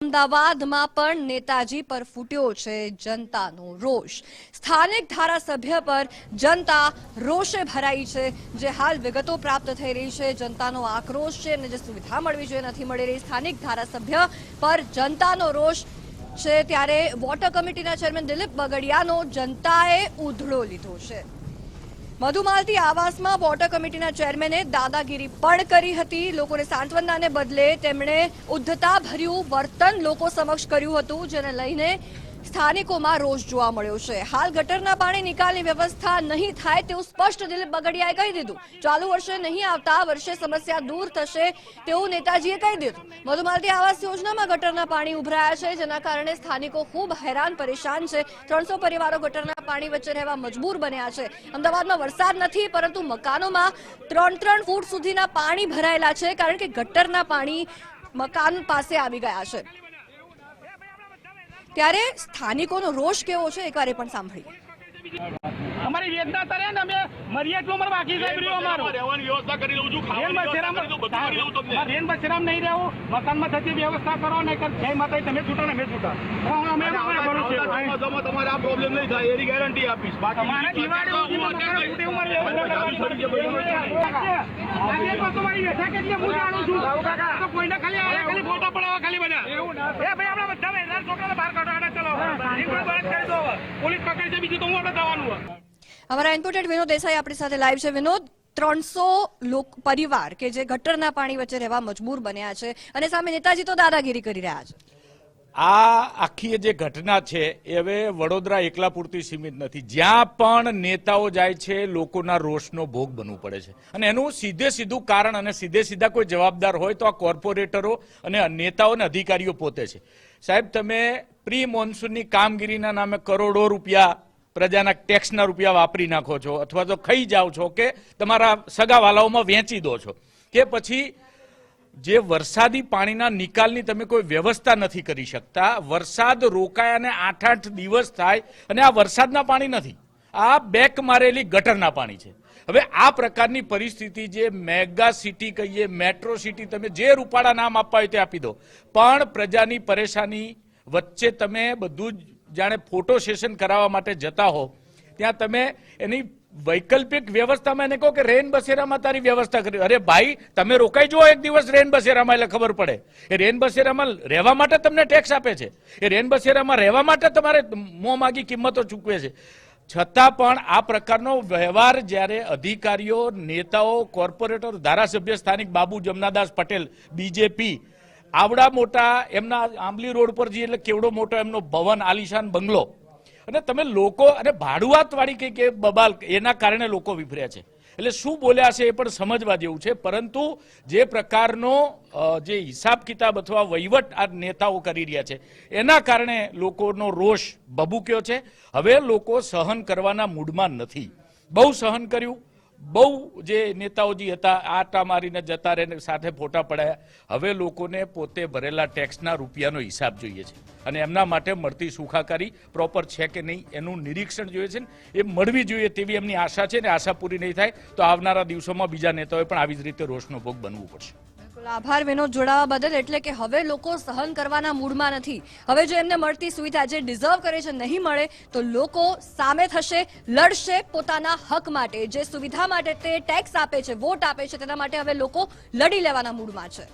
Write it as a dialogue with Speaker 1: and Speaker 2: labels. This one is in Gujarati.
Speaker 1: અમદાવાદમાં પણ નેતાજી પર ફૂટ્યો છે જનતાનો રોષ. સ્થાનિક ધારાસભ્ય પર જનતા રોષે ભરાઈ છે. જે હાલ વિગતો પ્રાપ્ત થઈ રહી છે. જનતાનો આક્રોશ છે અને જે સુવિધા મળવી જોઈએ નથી મળી રહી. સ્થાનિક ધારાસભ્ય પર જનતાનો રોષ છે. ત્યારે વોટર કમિટીના ચેરમેન દિલીપ બગડિયાનો જનતાએ ઉધળો લીધો છે. મધુમાલતી આવાસમાં વોટર કમિટીના ચેરમેને દાદાગીરી પણ કરી હતી. લોકોને સાંત્વનાને બદલે તેમણે ઉદ્ધતાભર્યું વર્તન લોકો સમક્ષ કર્યું હતું, જેને લઈને સ્થાનિકોમાં રોષ જોવા મળ્યો છે. હાલ ગટરના પાણી નિકાલની વ્યવસ્થા નહીં થાય તેવું સ્પષ્ટ દિલીપ બગડિયાએ કહી દીધું. ચાલુ વર્ષે નહીં આવતા વર્ષે સમસ્યા દૂર થશે તેવું નેતાજીએ કહી દીધું. મધુમાલતી આવાસ યોજનામાં ગટરના પાણી ઉભરાયા છે, જેના કારણે સ્થાનિકો ખૂબ હેરાન પરેશાન છે. ત્રણસો પરિવારો ગટરના પાણી વચ્ચે રહેવા મજબૂર બન્યા છે. અમદાવાદમાં વરસાદ નથી, પરંતુ મકાનોમાં ત્રણ ત્રણ ફૂટ સુધીના પાણી ભરાયેલા છે, કારણ કે ગટરના પાણી મકાન પાસે આવી ગયા છે. ત્યારે સ્થાનિકોનો રોષ કેવો છે એકવાર એ પણ સાંભળીએ
Speaker 2: અમારી વેદના તરે ને અમે મરીએ એટલું અમારે બાકી સાહેબ રહ્યું અમારું
Speaker 3: રહેવાની વ્યવસ્થા કરી દઉં છું
Speaker 2: રેન
Speaker 3: ખાવાની કરી દઉં બધું કરી દઉં તમને
Speaker 2: બસેરામ રેન બસેરામ નહીં રહેવું મકાનમાં થતી વ્યવસ્થા કરો ને જય માતા તમે છૂટા ને અમે છૂટા હું અમે
Speaker 3: તમારે આ પ્રોબ્લેમ નહીં થાય એની ગેરંટી આપીશ બાકી
Speaker 2: દિવાળી હું જાણું છું તો કોઈને ખાલી ખાલી ફોટા પડાવવા ખાલી બધા
Speaker 1: અમારા ઇન્પોર્ટેડ વિનોદ દેસાઈ આપણી સાથે લાઈવ છે. વિનોદ ત્રણસો લોક પરિવાર કે જે ગટરના પાણી વચ્ચે રહેવા મજબૂર બન્યા છે અને સામે નેતાજી તો દાદાગીરી કરી રહ્યા છે.
Speaker 4: આ આખી જે ઘટના છે, એ હવે વડોદરા એકલા પૂરતી સીમિત નથી. જ્યાં પણ નેતાઓ જાય છે, લોકોના રોષનો ભોગ બનવું પડે છે. અને એનું સીધે સીધું કારણ અને સીધે સીધા કોઈ જવાબદાર હોય તો આ કોર્પોરેટરો અને નેતાઓ અને અધિકારીઓ પોતે છે. સાહેબ, તમે પ્રી મોન્સૂનની કામગીરીના નામે કરોડો રૂપિયા પ્રજાના ટેક્સના રૂપિયા વાપરી નાખો છો, અથવા તો ખાઈ જાઓ છો કે તમારા સગાવાલાઓમાં વેચી દો છો, કે પછી જે વરસાદી પાણીના નિકાલની તમે કોઈ વ્યવસ્થા નથી કરી શકતા, વરસાદ રોકાય અને આઠ આઠ દિવસ થાય અને આ વરસાદના પાણી નથી. આ બેક મારેલી ગટરના પાણી છે. હવે આ પ્રકારની પરિસ્થિતિ જે મેગા સિટી કહીએ, મેટ્રો સિટી, તમે જે રૂપાળા નામ આપવા હોય તે આપી દો. પણ પ્રજાની પરેશાની વચ્ચે તમે બધું જ જાણે ફોટો સેશન કરાવવા માટે જતા હો, ત્યાં તમે એની વૈકલ્પિક વ્યવસ્થામાં એને કહો કે રેન બસેરામાં તારી વ્યવસ્થા કરી. અરે ભાઈ, તમે રોકાઈ જુઓ એક દિવસ રેન બસેરામાં, એટલે ખબર પડે. એ રેન બસેરામાં રહેવા માટે તમને ટેક્સ આપે છે. એ રેન બસેરામાં રહેવા માટે તમારે મોં માગી કિંમતો ચૂકવે છે. છતાં પણ આ પ્રકારનો વ્યવહાર જ્યારે અધિકારીઓ, નેતાઓ, કોર્પોરેટર, ધારાસભ્ય, સ્થાનિક બાબુ, જમનાદાસ પટેલ, બીજેપી, આવડા મોટા એમના આંબલી રોડ પર જઈએ એટલે કેવડો મોટો એમનો ભવન, આલિશાન બંગલો અને તમે લોકો, અને ભાડુઆત વાળી કઈ કે બબાલ, એના કારણે લોકો વિફર્યા છે. એટલે શું બોલ્યા છે એ પણ સમજવા જેવું છે. પરંતુ જે પ્રકારનો જે હિસાબ કિતાબ અથવા વહીવટ આ નેતાઓ કરી રહ્યા છે, એના કારણે લોકોનો રોષ ભભૂક્યો છે. હવે લોકો સહન કરવાના મૂડમાં નથી. બહુ સહન કર્યું. બહુ જે નેતાઓજી હતા, આટા મારીને જતા રહે સાથે ફોટા પડાયા. હવે લોકોને પોતે ભરેલા ટેક્સના રૂપિયાનો હિસાબ જોઈએ છે. અને એમના માટે મળતી સુખાકારી પ્રોપર છે કે નહીં, એનું નિરીક્ષણ જોઈએ છે ને. એ મળવી જોઈએ તેવી એમની આશા છે ને, આશા પૂરી નહીં થાય તો આવનારા દિવસોમાં બીજા નેતાઓએ પણ આવી જ રીતે રોષનો ભોગ બનવું પડશે.
Speaker 1: આભાર વિનોદ જોડાવા બદલ, એટલે કે હવે લોકો સહન કરવાના મૂડમાં નથી. હવે જો એમને મળતી સુવિધા જે ડિઝર્વ કરે છે, નહીં મળે, તો લોકો સામે થશે, લડશે પોતાના હક માટે. જે સુવિધા માટે તે ટેક્સ આપે છે વોટ આપે છે, તેના માટે હવે લોકો લડી લેવાના મૂડમાં છે.